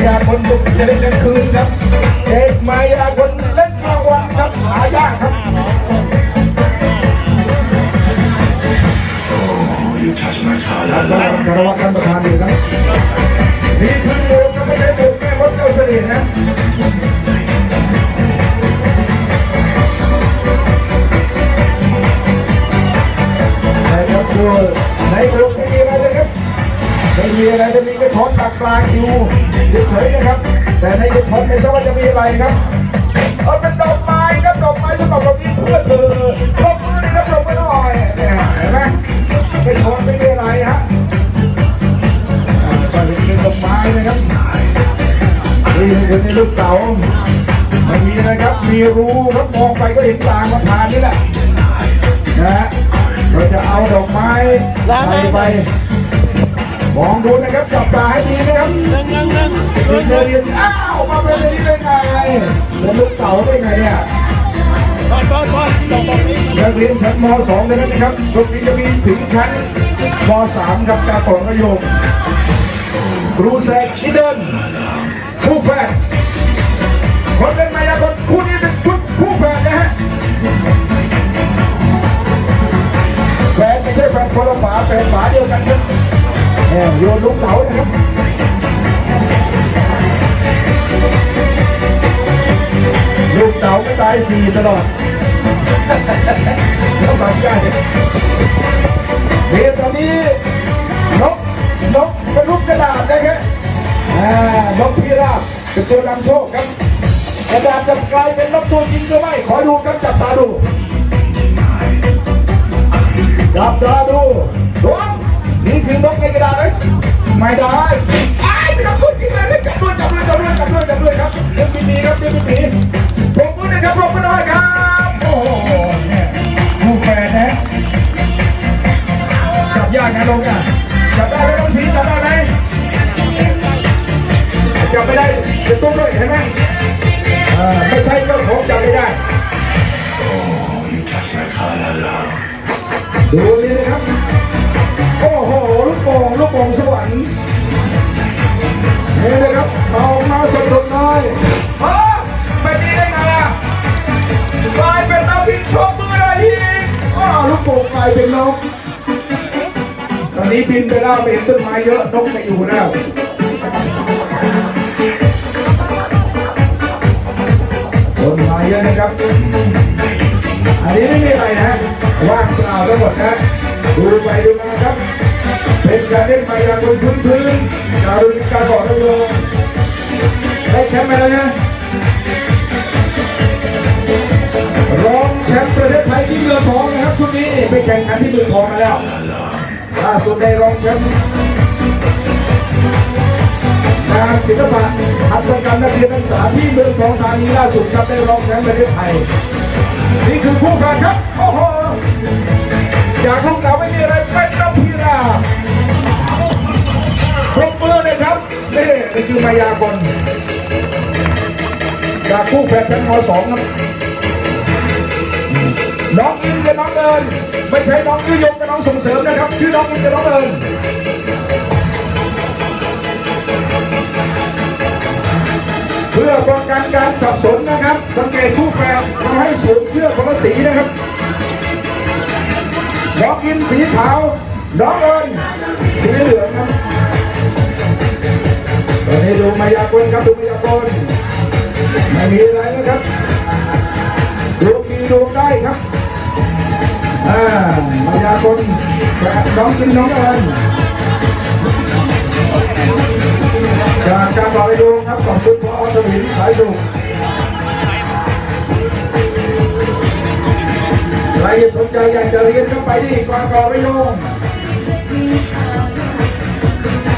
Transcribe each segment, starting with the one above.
ายาคนบุกจะเล่นกลางคืนครับเอกมายาคนเล่นกลางวันครับหายากครับ You touch my ค collar. รับคารวะท่านประธานอยู่ครับนี่คือโมก็ไม่ใช่โมแม่มดเจ้าเสน่ห์นะนะครับดูในกลุ่มไม่มีอะไรเลยครับไม่มีอะไรจะมีกระ ชอนตักปลาคิวเฉยๆนะครับ แต่ในกระชอนไม่ทราบว่าจะมีอะไรครับเอาเป็นดอกไม้ครับดอกไม้สำหรับเรานี้เพื่อเธอปรบมือนะครับปรบมือหน่อยเนี่ยเห็นไหมกระชอนไม่มีอะไรฮะอ่าก็เป็นดอกไม้นะครับนี่คือในลูกเต๋าไม่มีอะไรครับ มีรูครับมองไปก็เห็นตางประธานนี่แหละนะฮะเราจะเอาดอกไม้ใส่ไป มองดูนะครับจับตาให้ดีนะครับหนึ่งหนึ่งหนึ่งเป็นเรียนอ้าวมาเป็นเรียนได้ไงเป็นลูกเต๋าได้ไงเนี่ยบอลบอลบอลตรงตรงนี้นักเรียนชั้นม .2 เท่านั้นนะครับตรงนี้จะมีถึงชั้นม .3 ครับการต่อกระโยงครูแซกที่เดินาก็ตายสี่ตลอดแล้วบางใจนี่ตอนนี้นกนกเป็นรูปกระดาษนะครับอ่นกพิราบเป็นตัวนำโชคครับกระดาษจะกลายเป็นนกตัวจริงหรือไม่ขอดูครับจับตาดูจับตาดูดวงนี่คือนกในกระดาษไหมไม่ได้ไอ้เป็นนกตัวจริงเลยจับด้วยจับด้วยจับด้วยจับด้วยจับด้วยครับเรื่องบินีครับเรื่องบินดีปรบมือหนะ ครับปรบมือหน่อยครับ โอ้โหเนี่ยผู้แฟนนะจับยากนะลงอะจับได้ไหมน้องสีจับได้ไหมจับไม่ได้เดี๋ยวตุ้มด้วยเห็นไหมอ่าไม่ใช่เจ้าของจับไม่ได้ Oh, you touch my collar. ดูนี่ นี้บินไปแล้วไปเห็นต้นไม้เยอะนกไม่อยู่แล้วต้นไม้เยอะนะครับ อันนี้ไม่มีอะไรนะ ว่างเปล่าทั้งหมดนะ ดูไปดูมาครับ เป็นการเล่นมายากลพื้นพื้นๆการุณการบอกระโยงได้แชมป์ไปแล้วนะรองแชมป์ประเทศไทยที่เมืองทองนะครับชุดนี้ไปแข่งขันที่เมืองทองมาแล้ว ล่าสุดได้รองแชมป์งานศิลปะหัตถกรรมนักเรียนนักศึกษาที่เมืองทองธานีล่าสุดครับได้รองแชมป์ประเทศไทย นี่คือคู่แฝดครับ โอ้โห จากลูกเต๋าไม่มีอะไรเป็นนกพิราบปรบมือเลยครับนี่นี่คือมายากลจากคู่แฝดชั้นม .2 ครับ น้องอินกับน้องเอิญไม่ใช่น้องยุยงกับน้องส่งเสริมนะครับ ชื่อน้องอินกับน้องเอิญเพื่อป้องกันการสับสนนะครับ สังเกตคู่แฝดเราให้สวมเสื้อคนละสีนะครับน้องอินสีขาวน้องเอิญสีเหลืองครับตอนนี้ดูมายากลครับดูมายากลไม่มีอะไรนะครับดวงดีดวงได้ครับ อ่ามายากลแฝดน้องอินน้องเอิญจากการต่อระโยงครับขอบคุณพอทวินสายสุขใครสนใจอยากจะเรียนก็ไปที่กองกอระโยง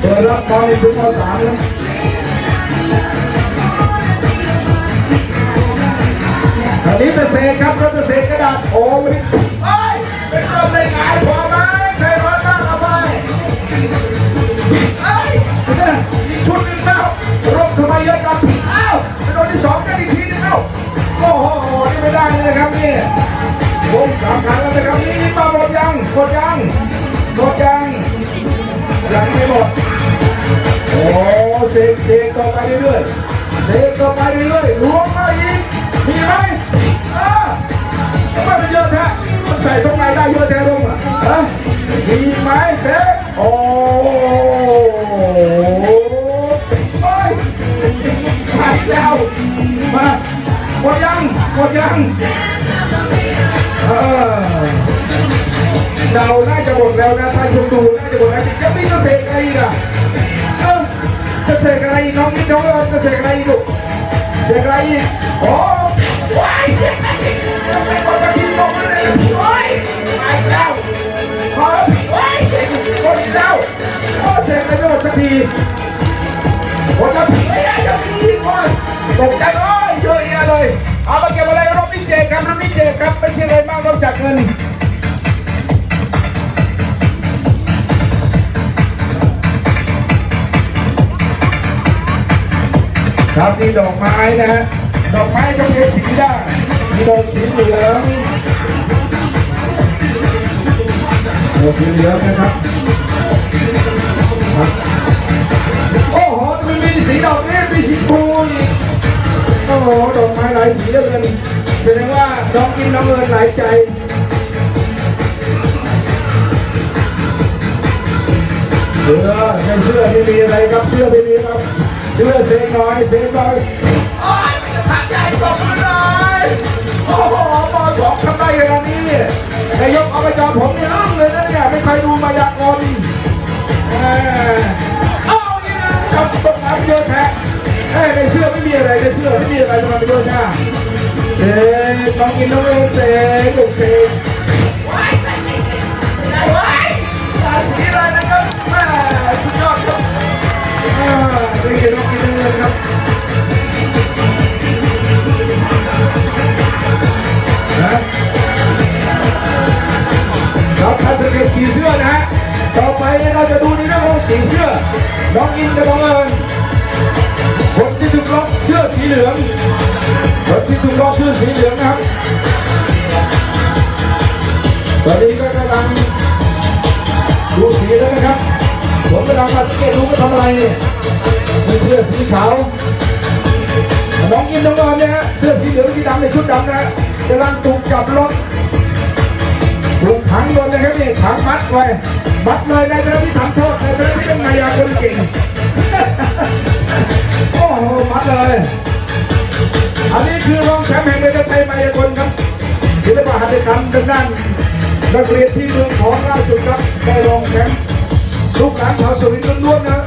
เปิดรับตอนนี้ถึงมสามแล้วอันนี้ตะเสกครับรถตะเสกกระดาษโอ้ไม่ได้ เอ้ยเป็นรถในไงพอไหมใครร้อนบ้างเอาไปเอ้ยอีกชุดหนึ่งแล้วรถทำไมเยอะกันอ้าวไปโดนที่สองกันอีกทีนึงแล้วโอ้โหนี่ไม่ได้เลยนะครับนี่วงสามครั้งแล้วนะครับนี่มาหมดยังหมดยังหมดยังยังไม่หมดโอ้เสกเสกต่อไปเรื่อยๆเสกต่อไปเรื่อยๆล้วงมาอีก มดแล้วนะถ้าคุณดูน่าจะหมดแล้วยังมีเกษตรอะไรอีกอะเออเกษตรอะไรน้องอีกน้องเออเกษตรอะไรอีกลูกเกษตรอะไรอีกโอ้ว้ายยังไม่หมดสักทีตบมือเลยนะพี่โอ้ยมาอีกแล้วมาแล้วพี่โอ้ยหมดอีกแล้วโอ้เสร็จอะไรไม่หมดสักทีหมดแล้วพี่เอ้ยยังมีอีกคนตกใจโอ้ยเยอะแยะเลยเอามาเก็บอะไรรอบนี้เจครับรอบนี้เจครับไม่ใช่อะไรมากนอกจากเงิน ครับมีดอกไม้นะฮะดอกไม้ต้องเรียนสีได้มีดอกสีเหลืองดอกสีเหลืองนะครับโอ้โหมันมีสีดอกนี้มีสีปูอีกโอ้โหดอกไม้หลายสีเหลือเกินแสดงว่าน้องกินน้องเอิญหลายใจเสื้อในเสื้อไม่มีอะไรครับเสื้อไม่มีครับ เสื้อเซ็งหน่อยเซ็งหน่อยโอ้ยมันจะขาดใหญ่ตบมือหน่อยโอ้โหมสองทำได้ขนาดนี้นายกอบจผมนี่อึ้งเลยนะเนี่ยไม่เคยดูมายากลเออเอาอีกนะครับต้นไม้มันเยอะแท้เอ้ยในเสื้อไม่มีอะไรในเสื้อไม่มีอะไรทำไมมันเยอะแท้เซ็งน้องกินน้องเล่นเซ็งลูกเซ็งว้ายไม่ได้ไม่ได้ว้ายตาสีเลยนะครั สีเสื้อ น้องอินกับน้องเอิญคนที่ถูกล็อกเสื้อสีเหลืองคนที่ถูกล็อกเสื้อสีเหลืองนะครับ ตอนนี้ก็กำลังดูสีแล้วนะครับ ผมกำลังมาสังเกตดูก็ทำอะไรเนี่ยมีเสื้อสีขาว น้องอินน้องเอิญเนี่ยฮะ เสื้อสีเหลืองสีดำในชุดดำนะฮะกำลังถูกจับล็อกถูกขังโดนนะครับนี่ขังมัดไว้มัดเลยในขณะที่ทำโทษในขณะ คนเก่ง โอ้โหมัดเลย อันนี้คือรองแชมป์แห่งประเทศไทยมายากลครับ ศิลปะหัตถกรรมทางด้านนักเรียนที่เมืองทองล่าสุดครับได้รองแชมป์ลูกหลานชาวสุรินทร์ล้วนๆนะ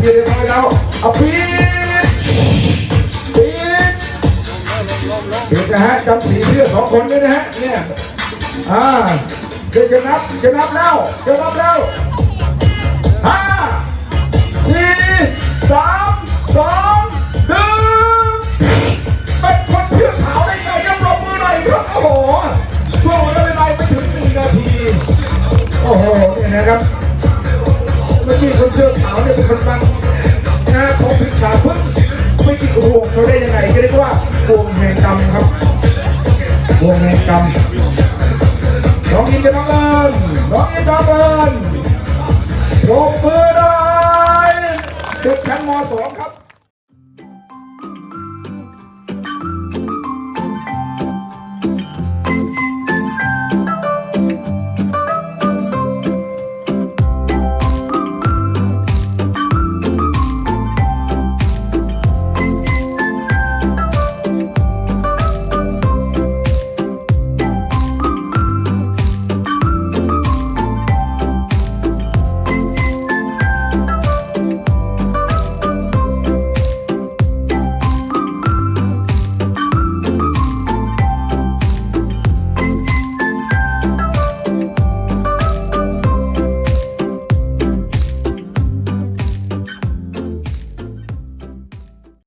เป็นทีเรียบร้อยแล้วเอาปีดปีดปีดนะฮะจำสีเสื้อสองคนด้วยนะฮะเนี่ยอ่าเดี๋ยวจะนับจะนับแล้วจะนับแล้วห้าสี่สาม ครับวงแห่งกรรมน้องอินกับน้องเอิญน้องอินน้องเอิญปรบมือหน่อยเด็กชั้นม .2 ครับ